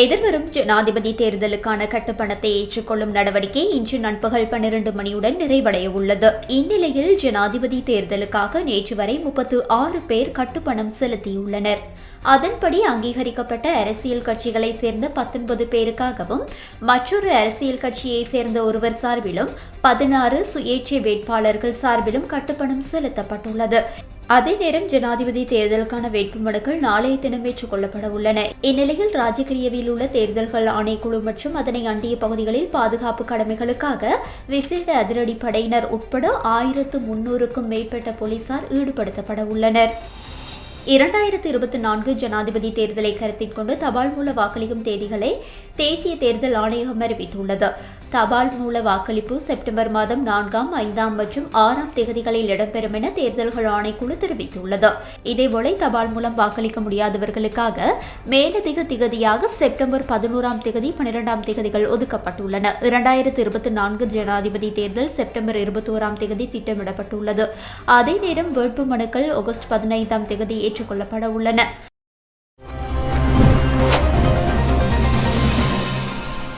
எதிர்வரும் ஜனாதிபதி தேர்தலுக்கான கட்டுப்பணத்தை ஏற்றுக்கொள்ளும் நடவடிக்கை இன்று நண்பகல் பன்னிரண்டு மணியுடன் நிறைவடைய உள்ளது இந்நிலையில் ஜனாதிபதி தேர்தலுக்காக நேற்று வரை முப்பத்து ஆறு பேர் கட்டுப்பணம் செலுத்தியுள்ளனர். அதன்படி அங்கீகரிக்கப்பட்ட அரசியல் கட்சிகளை சேர்ந்த பத்தொன்பது பேருக்காகவும் மற்றொரு அரசியல் கட்சியை சேர்ந்த ஒருவர் சார்பிலும் பதினாறு சுயேட்சை வேட்பாளர்கள் சார்பிலும் கட்டுப்பணம் செலுத்தப்பட்டுள்ளது. அதே நேரம் ஜனாதிபதி தேர்தலுக்கான வேட்புமனுக்கள் நாளைய தினம் ஏற்றுக்கொள்ளப்பட உள்ளன. இந்நிலையில் ராஜகிரியவில் உள்ள தேர்தல்கள் ஆணைக்குழு மற்றும் அதனை அண்டிய பகுதிகளில் பாதுகாப்பு கடமைகளுக்காக விசேட அதிரடி படையினர் உட்பட ஆயிரத்து முன்னூறுக்கும் மேற்பட்ட போலீசார் ஈடுபடுத்தப்பட உள்ளனர். இரண்டாயிரத்து இருபத்தி நான்கு ஜனாதிபதி தேர்தலை கருத்தில் கொண்டு தபால் மூல வாக்களிக்கும் தேதிகளை தேசிய தேர்தல் ஆணையகம் அறிவித்துள்ளது. தபால் மூல வாக்களிப்பு செப்டம்பர் மாதம் நான்காம் ஐந்தாம் மற்றும் ஆறாம் தேதிகளில் இடம்பெறும் என தேர்தல்கள் ஆணைக்குழு தெரிவித்துள்ளது. இதேபோல தபால் மூலம் வாக்களிக்க முடியாதவர்களுக்காக மேலதிக திகதியாக செப்டம்பர் பதினோராம் தேதி பனிரெண்டாம் தேதிகள் ஒதுக்கப்பட்டுள்ளன. இரண்டாயிரத்து இருபத்தி நான்கு ஜனாதிபதி தேர்தல் செப்டம்பர் இருபத்தி ஓராம் தேதி திட்டமிடப்பட்டுள்ளது. அதே நேரம் வேட்பு மனுக்கள் ஆகஸ்ட் பதினைந்தாம் தேதி ஏற்றுக்கொள்ளப்பட உள்ளன.